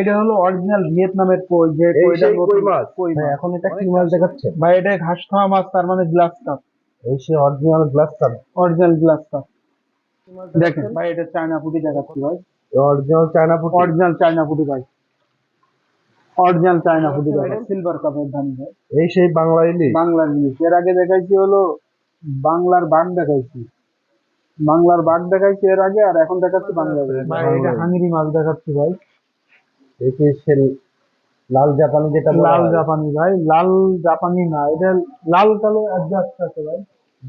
এটা হলো অরিজিনাল ভিয়েতনামের কই যে কইটা কই মাছ? কই হ্যাঁ, মাছ। এখন এটা কি মাছ দেখাচ্ছে? ভাই এটা ঘাস খাওয়া মাছ তার মানে গ্লাস কাপ এই সে original glass cup original glass cup দেখেন ভাই এটা চায়না পুটি দেখাচ্ছি ভাই। অরিজিনাল চায়না পুটি। অরিজিনাল চায়না পুটি ভাই। অরিজিনাল চায়না পুটি ভাই। সিলভার কাপের ধান ভাই। এই সেই বাংলা ইলিশ। বাংলার ইলিশ। এর আগে দেখাইছি হলো বাংলার বাঘ দেখাইছি। বাংলার বাঘ দেখাইছি এর আগে আর এখন দেখাচ্ছি বাংলা ভাই এটা হাঙ্গরি মাছ দেখাচ্ছি ভাই। যে সে লাল জাপানি যেটা লাল জাপানি ভাই লাল জাপানি না এটা লাল কালো অ্যাডজাস্ট আছে ভাই।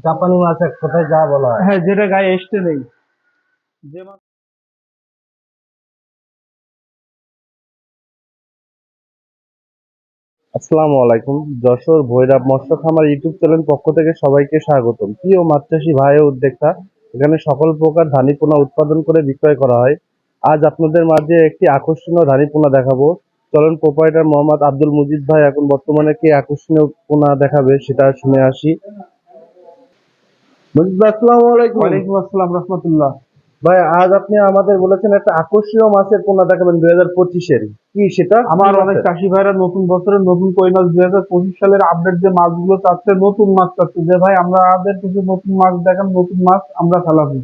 জাপানি মাছ এক কথায় যা বলা হয়। হ্যাঁ যেটা গায়ে এসতে নেই। যে মাছ আসসালামু আলাইকুম যশোর ভৈরব মৎস্য খামার ইউটিউব চ্যানেল পক্ষ থেকে সবাইকে স্বাগতম। প্রিয় মাছ চাষী ভাই ও উদ্যোক্তা এখানে সকল প্রকার ধানি পোনা উৎপাদন করে বিক্রয় করা হয়। আজ আপনাদের মাঝে একটি আকর্ষণীয় ধানি পোনা দেখাবো। চলন প্রোপাইটার মোহাম্মদ আব্দুল মুজিদ ভাই এখন বর্তমানে কি আকর্ষণীয় পোনা দেখাবে সেটা শুনে আসি। মুজিদ ভাই আসসালামু আলাইকুম। ওয়ালাইকুম আসসালাম রহমতুল্লাহ। ভাই আজ আপনি আমাদের বলেছেন একটা আকর্ষণীয় মাছের পোনা দেখাবেন দুই হাজার পঁচিশের। কি সেটা? আমার অনেক চাষি ভাইরা নতুন বছরের নতুন কই মাছ দুই হাজার পঁচিশ সালের আপডেট যে মাছগুলো চাচ্ছে নতুন মাছ চাচ্ছে। যে ভাই আমরা আমাদের কিছু নতুন মাছ দেখান নতুন মাছ আমরা ফেলাবো।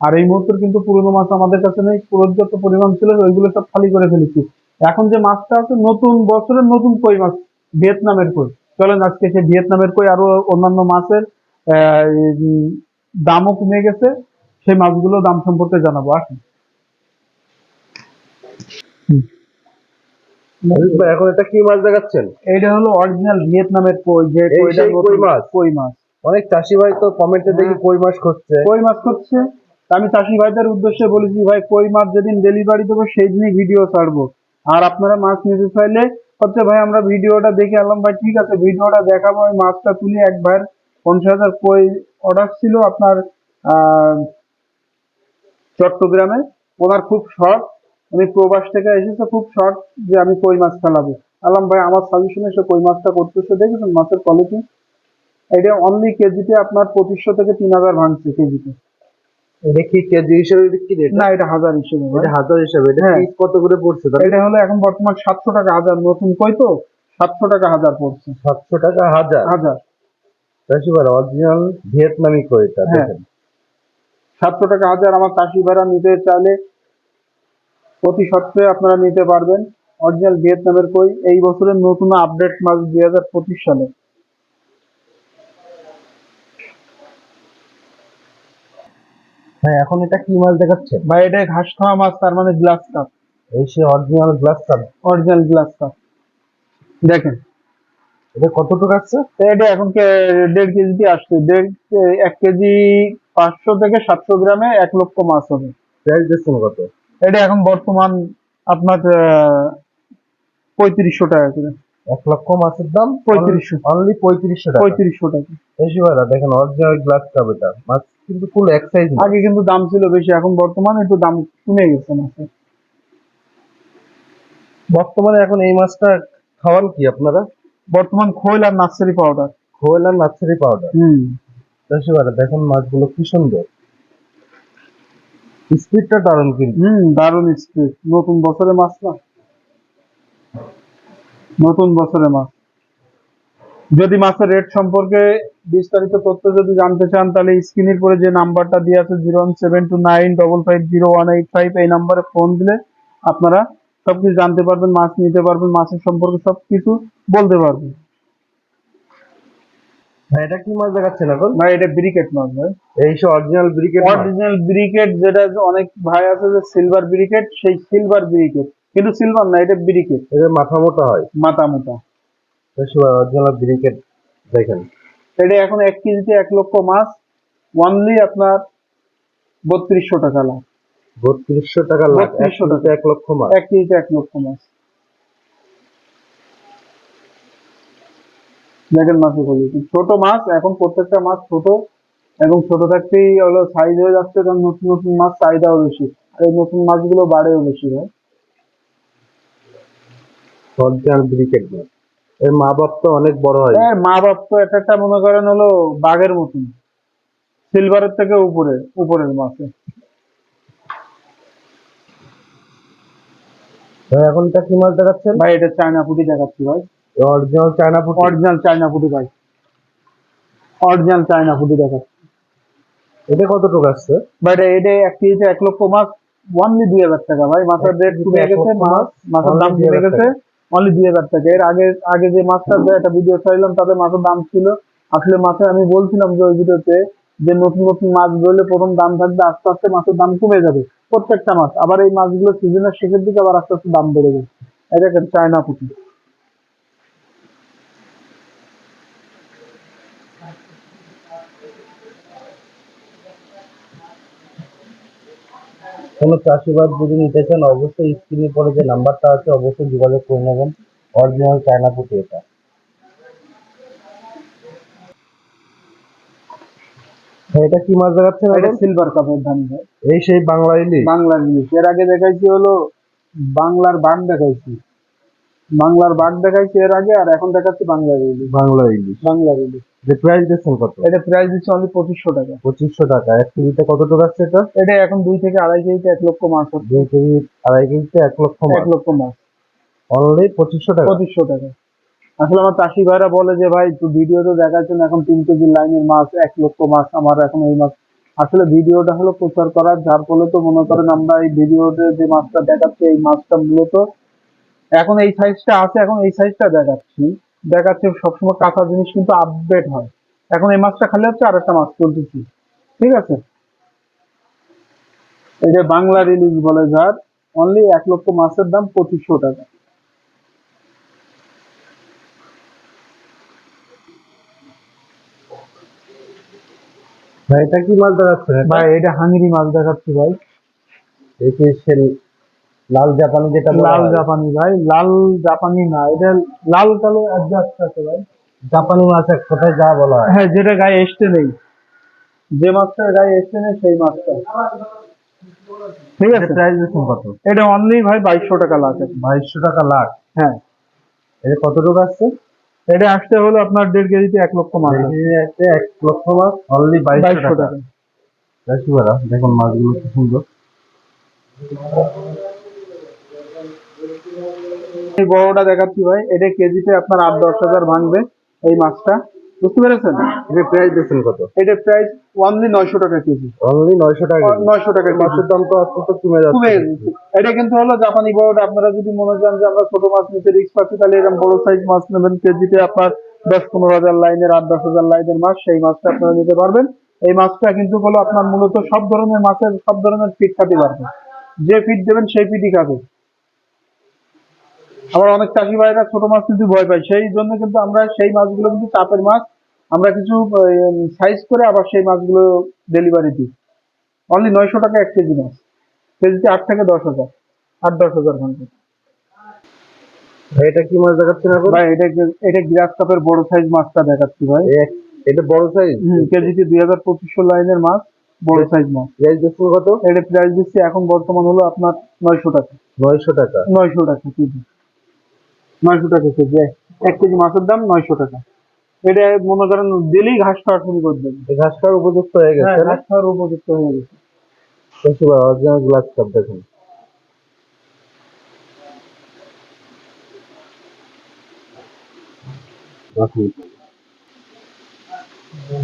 আর এই মুহূর্তে কিন্তু পুরনো মাছ আমাদের কাছে নেই পর্যাপ্ত পরিমাণ ছিল ওইগুলো সব খালি করে ফেলেছি। এখন যে মাছটা আছে নতুন বছরের নতুন কই মাছ ভিয়েতনামের কই। চলেন আজকে সে ভিয়েতনামের কই আরও অন্যান্য মাছের দামও কমে গেছে সেই মাছগুলো দাম সম্পর্কে জানাব আসুন। এখন এটা কি মাছ দেখাচ্ছেন? এইটা হলো অরিজিনাল ভিয়েতনামের কই যে কই মাছ? কই মাছ। অনেক চাষি ভাই তো কমেন্টে দেখি কই মাছ খুঁজছে। কই মাছ করছে আমি চাষি ভাইদের উদ্দেশ্যে বলেছি, ভাই, কই মাছ যেদিন ডেলিভারি দেবো সেই দিনই ভিডিও ছাড়বো। আর আপনারা মাছ নিতে চাইলে হচ্ছে, ভাই, আমরা ভিডিওটা দেখে এলাম ভাই, ঠিক আছে ভিডিওটা দেখাবো। ওই মাছটা তুলে একবার পঞ্চাশ হাজার কই অর্ডার ছিল আপনার চট্টগ্রামে। ওনার খুব শখ। উনি প্রবাস থেকে এসেছে, খুব শখ যে আমি কই মাছ ফেলাবো। আলাম ভাই, আমার সাজেশনে সে কই মাছটা করতেছে, দেখেছেন মাছের কোয়ালিটি এটা অনলি কেজিতে আপনার পঁচিশশো থেকে তিন হাজার ভাঙছে কেজিতে। এটা কি কেজি হিসেবে বিক্রি রেট না এটা হাজার হিসেবে এটা হাজার হিসেবে। এটা হ্যাঁ। পিস কত করে পড়ছে এটা হলো এখন বর্তমান সাতশো টাকা হাজার নতুন কই তো? সাতশো টাকা হাজার পড়ছে। সাতশো টাকা হাজার? হাজার। চাষি ভাই অরিজিনাল ভিয়েতনামি কই এটা? হ্যাঁ। দেখেন। সাতশো টাকা হাজার আমার চাষি ভাড়া নিতে চাইলে প্রতি সপ্তাহে আপনারা নিতে পারবেন। অরিজিনাল ভিয়েতনামের কই এই বছরের নতুন আপডেট মাছ দুই হাজার পঁচিশ সালে। হ্যাঁ এখন এটা কি মাছ দেখাচ্ছে? ভাই এটা ঘাস খাওয়া মাছ তার মানে গ্লাস কাপ এই সে original glass cup original glass cup দেখেন। এটা কতটুকু আসছে এটা এখন দেড় কেজিতে আসছে। দেড় এক কেজি পাঁচশো থেকে সাতশো গ্রামে এক লক্ষ মাছ হবে। প্রাইস দিচ্ছেন কত? এটা এখন বর্তমান আপনার পঁয়ত্রিশশো টাকা করে। এক লক্ষ মাছের দাম? পঁয়ত্রিশশো। অনলি পঁয়ত্রিশশো টাকা। পঁয়ত্রিশশো টাকা। চাষি ভাইরা দেখেন অরিজিনাল গ্লাস কাপ এটা। মাছ কিন্তু ফুল এক সাইজ আগে কিন্তু দাম ছিল বেশি এখন বর্তমানে একটু দাম কমে গেছে মাছের বর্তমানে এখন এই মাছটা খাওয়ান কি আপনারা? বর্তমান খোল আর নার্সারি পাউডার খোয়েল আর নার্সারি পাউডার হুম। ভাইরা দেখেন মাছগুলো কি সুন্দর। স্পিডটা দারুণ কিন্তু। হুম দারুণ স্পিড নতুন বছরে মাছ না? নতুন বছরে মাছ। যদি মাছের রেট সম্পর্কে বিস্তারিত তথ্য যদি জানতে চান তাহলে স্ক্রিনের পরে যে নাম্বারটা দিয়ে আছে zero one seven two nine double five zero one eight five এই নাম্বারে ফোন দিলে আপনারা সবকিছু জানতে পারবেন মাছ নিতে পারবেন মাছের সম্পর্কে সবকিছু বলতে পারবেন। এটা কি মাছ দেখাচ্ছেন এখন? ভাই এটা ব্রিকেট মাছ ভাই। এই সে অরিজিনাল ব্রিকেট অরিজিনাল ব্রিকেট যেটা অনেক ভাই আছে যে সিলভার ব্রিকেট সেই সিলভার ব্রিকেট। কিন্তু সিলভার না এটা ব্রিকেট। এটা মাথা মোটা হয়। মাথা মোটা। অরিজিনাল ব্রিকেট দেখেন। এটা এখন এক কেজিতে এক লক্ষ মাছ ওয়ানলি আপনার বত্রিশশো টাকা লাখ। বত্রিশশো টাকা 3200 টাকা। এক লক্ষ মাছ। এক কেজিতে এক লক্ষ মাছ। দেখেন মাছের কোয়ালিটি ছোট মাছ এখন প্রত্যেকটা মাছ ছোট এবং ছোট থাকতেই হলো সাইজ হয়ে যাচ্ছে কারণ নতুন নতুন মাছ চাহিদাও বেশি। আর এই নতুন মাছগুলো বাড়েও বেশি হয়। অরিজিনাল ব্রিকেট মাছ। এর মা বাপ তো অনেক বড় হয়। হ্যাঁ মা বাপ তো একটা একটা মনে করেন হলো বাঘের মতন। সিলভারের থেকে উপরে উপরের মাছে ভাই কি মাছ দেখাচ্ছেন? ভাই এটা চায়না পুঁটি দেখাচ্ছি ভাই। অরিজিনাল চায়না পুঁটি? অরিজিনাল চায়না পুঁটি ভাই। অরিজিনাল চায়না পুঁটি দেখাচ্ছি। এটা কতটুকু আসছে? ভাই এটা এক কেজিতে এক লক্ষ মাছ অনলি দুই হাজার টাকা ভাই। মাছের রেট কমে গেছে মাছ মাছ, মাছের দাম কমে গেছে। অনলি দুই হাজার টাকা। এর আগে আগে যে মাছটা একটা ভিডিও চাইলাম তাদের মাছের দাম ছিল। আসলে মাছের আমি বলছিলাম যে ওই ভিডিওতে যে নতুন নতুন মাছ ধরলে প্রথম দাম থাকবে, আস্তে আস্তে মাছের দাম কমে যাবে। প্রত্যেকটা মাছ। আবার এই মাছগুলো সিজনের শেষের দিকে আবার আস্তে আস্তে দাম বেড়ে যাবে। এটা চায়না পুঁটি। কোনো চাষিবাদ যদি নিতে চান অবশ্যই স্ক্রিনে পরে যে নাম্বারটা আছে অবশ্যই যোগাযোগ করে নেবেন। অরিজিনাল চায়না পুঁটি এটা এটা কি মাছ দেখাচ্ছেন এটা সিলভার কাপের দাম এই সেই বাংলা ইলিশ? বাংলা ইলিশ। এর আগে দেখাইছি হলো বাংলার বান দেখাইছি। বাংলার বাঘ দেখাইছি এর আগে আর এখন দেখাচ্ছি বাংলার ইলিশ। বাংলা ইলিশ। বাংলার ইলিশ। যে প্রাইস দিচ্ছেন কত? এটা প্রাইস দিচ্ছে অনলি পঁচিশশো টাকা। পঁচিশশো টাকা। এক কেজিতে কতটুকু আসছে এটা? এটা এখন দুই থেকে আড়াই কেজিতে এক লক্ষ মাছ দুই কেজি আড়াই কেজিতে এক লক্ষ এক লক্ষ মাছ। অনলি পঁচিশশো টাকা? পঁচিশশো টাকা। আসলে আমার চাষি ভাইরা বলে যে ভাই তুই ভিডিওতে দেখাচ্ছেন এখন তিন কেজি লাইনের মাছ এক লক্ষ মাছ আমার এখন এই মাছ। আসলে ভিডিওটা হলো প্রচার করার যার ফলে তো মনে করেন আমরা এই ভিডিওতে যে মাছটা দেখাচ্ছি এই মাছটা মূলত এখন এই সাইজটা আছে এখন এই সাইজটা দেখাচ্ছি। দেখাচ্ছে সবসময় কাঁচা জিনিস কিন্তু আপডেট হয়। এখন এই মাছটা খালি হচ্ছে আর একটা মাছ তুলতেছি। ঠিক আছে? এই যে বাংলা রিলিজ বলে যার অনলি এক লক্ষ মাছের দাম পঁচিশশো টাকা। ভাই এটা কি মাছ দেখাচ্ছে ভাই এটা হাঙ্গরি মাছ দেখাচ্ছি ভাই। এই যে সে লাল জাপানি যেটা লাল জাপানি ভাই লাল জাপানি না এটা লাল কালো অ্যাডজাস্ট আছে ভাই। জাপানি মাছ এক কথায় যা বলা হয়। হ্যাঁ যেটা গায়ে এসতে নেই। যে মাছটা গায়ে এসতে নেই সেই মাছটা। ঠিক আছে? প্রাইস দিচ্ছেন কত। এটা অনলি ভাই বাইশশো টাকা লাগে বাইশশো টাকা লাখ। হ্যাঁ। এটা কতটুকু আসছে? এটা আসতে হলো আপনার দেড় কেজিতে এক লক্ষ মাছ এক লক্ষ মাছ অনলি বাইশশো টাকা। দেখুন মাছগুলো কি সুন্দর। এই বড়টা দেখাচ্ছি ভাই। এটা কেজিতে আপনার আট দশ হাজার ভাঙবে এই মাছটা। বুঝতে পেরেছেন? এটা প্রাইস দিচ্ছেন কত? এটা প্রাইস অনলি নয়শো টাকা কেজি। অনলি নয়শো টাকা নয়শো টাকা মাছের দাম তো আস্তে আস্তে কমে যাচ্ছে। এটা কিন্তু হলো জাপানি বড়টা। আপনারা যদি মনে করেন যে আমরা ছোট মাছ নিতে রিস্ক পাচ্ছি তাহলে এরকম বড় সাইজ মাছ নেবেন কেজিতে আপনার দশ পনেরো হাজার লাইনের আট দশ হাজার লাইনের মাছ। সেই মাছটা আপনারা নিতে পারবেন। এই মাছটা কিন্তু হলো আপনার মূলত সব ধরনের মাছের সব ধরনের ফিট খাতে পারবে যে ফিট দেবেন সেই ফিটই খাবে। আবার অনেক চাষি ভাইরা ছোট মাছ কিন্তু ভয় পায়। সেই জন্য কিন্তু আমরা সেই মাছগুলো কিন্তু চাপের মাছ আমরা কিছু সাইজ করে আবার সেই মাছগুলো ডেলিভারি দিই। অনলি নয়শো টাকা এক কেজি মাছ। কেজিতে আট থেকে দশ হাজার। আট দশ হাজার ঘণ্টা এটা কি মাছ দেখাচ্ছেন এখন? ভাই এটা এটা গ্রাস কাপের বড় সাইজ মাছটা দেখাচ্ছি ভাই। এটা বড় সাইজ কেজিতে দুই হাজার পঁচিশশো লাইনের মাছ বড় সাইজ মাছ। প্রাইস দিচ্ছেন কত? এটা প্রাইস দিচ্ছি এখন বর্তমান হলো আপনার নয়শো টাকা। নয়শো টাকা। নয়শো টাকা কেজি। নয়শো টাকা কেজি। এক- কেজি মাছের দাম নয়শো টাকা। এটা মনে করেন ডেলি ঘাস খাওয়া শুরু করে দেবেন ঘাস খাওয়ার উপযুক্ত হয়ে হ্যাঁ গেছে ঘাস খাওয়ার উপযুক্ত হয়ে গেছে। অরিজিনাল গ্লাস কাপ দেখুন।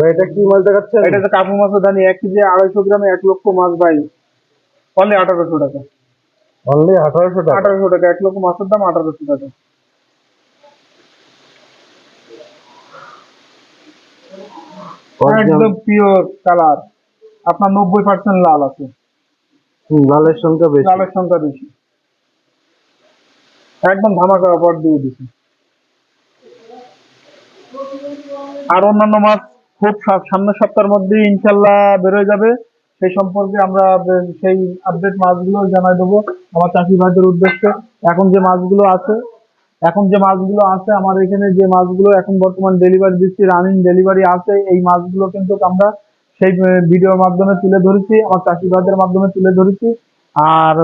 এটা কি মাছ দেখাচ্ছেন? এটা তো মাছের দানি এক কেজি আড়াইশো গ্রামে এক লক্ষ মাছ ভাই। অনলি আঠারোশো টাকা। অনলি আঠারোশো টাকা। আঠারোশো টাকা এক লক্ষ মাছের দাম আঠারোশো টাকা। একদম পিওর কালার আপনার নব্বই পার্সেন্ট লাল আছে। লালের সংখ্যা বেশি। লালের সংখ্যা বেশি। একদম ধামাকা অফার দিয়ে দিছি। আর অন্যান্য মাছ খুব সামনের সপ্তাহের মধ্যে ইনশাল্লাহ বেরোয় যাবে। সেই সম্পর্কে আমরা সেই আপডেট মাছগুলো জানাই দেবো। আমার চাষি ভাইদের উদ্দেশ্যে। এখন যে মাছগুলো আছে এখন যে মাছগুলো আছে, আমার এখানে যে মাছগুলো এখন বর্তমান ডেলিভারি দিচ্ছি রানিং ডেলিভারি আছে, এই মাছগুলো কিন্তু আমরা সেই ভিডিওর মাধ্যমে তুলে ধরেছি, আমার চাষি ভাইদের মাধ্যমে তুলে ধরেছি। আর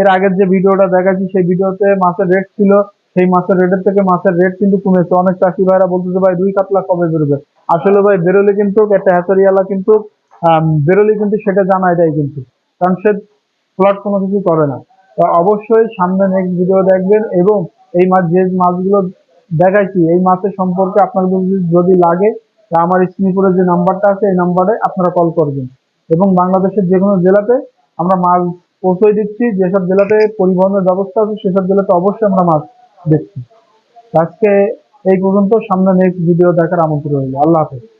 এর আগের যে ভিডিওটা দেখাচ্ছি, সেই ভিডিওতে মাছের রেট ছিল, সেই মাছের রেটের থেকে মাছের রেট কিন্তু কমেছে। অনেক চাষি ভাইরা বলতেছে, ভাই, দুই কাতলা কবে বেরোবে? আসলে ভাই, বেরোলে কিন্তু একটা হ্যাচারিয়ালা কিন্তু বেরোলে কিন্তু সেটা জানায় দেয় কিন্তু। কারণ সে ফ্লট কোনো কিছু করে না। অবশ্যই সামনে নেক্সট ভিডিও দেখবেন এবং এই মাছ, যে মাছগুলো দেখাইছি, এই মাছের সম্পর্কে আপনার যদি লাগে, তা আমার স্ক্রিনপুরে যে নাম্বারটা আছে, এই নাম্বারে আপনারা কল করবেন। এবং বাংলাদেশের যে কোনো জেলাতে আমরা মাছ পৌঁছে দিচ্ছি, যেসব জেলাতে পরিবহনের ব্যবস্থা আছে, সেসব জেলাতে অবশ্যই আমরা মাছ দেখছি। আজকে এই পর্যন্ত, সামনে নেক্সট ভিডিও দেখার আমন্ত্রণ রইল। আল্লাহ হাফেজ।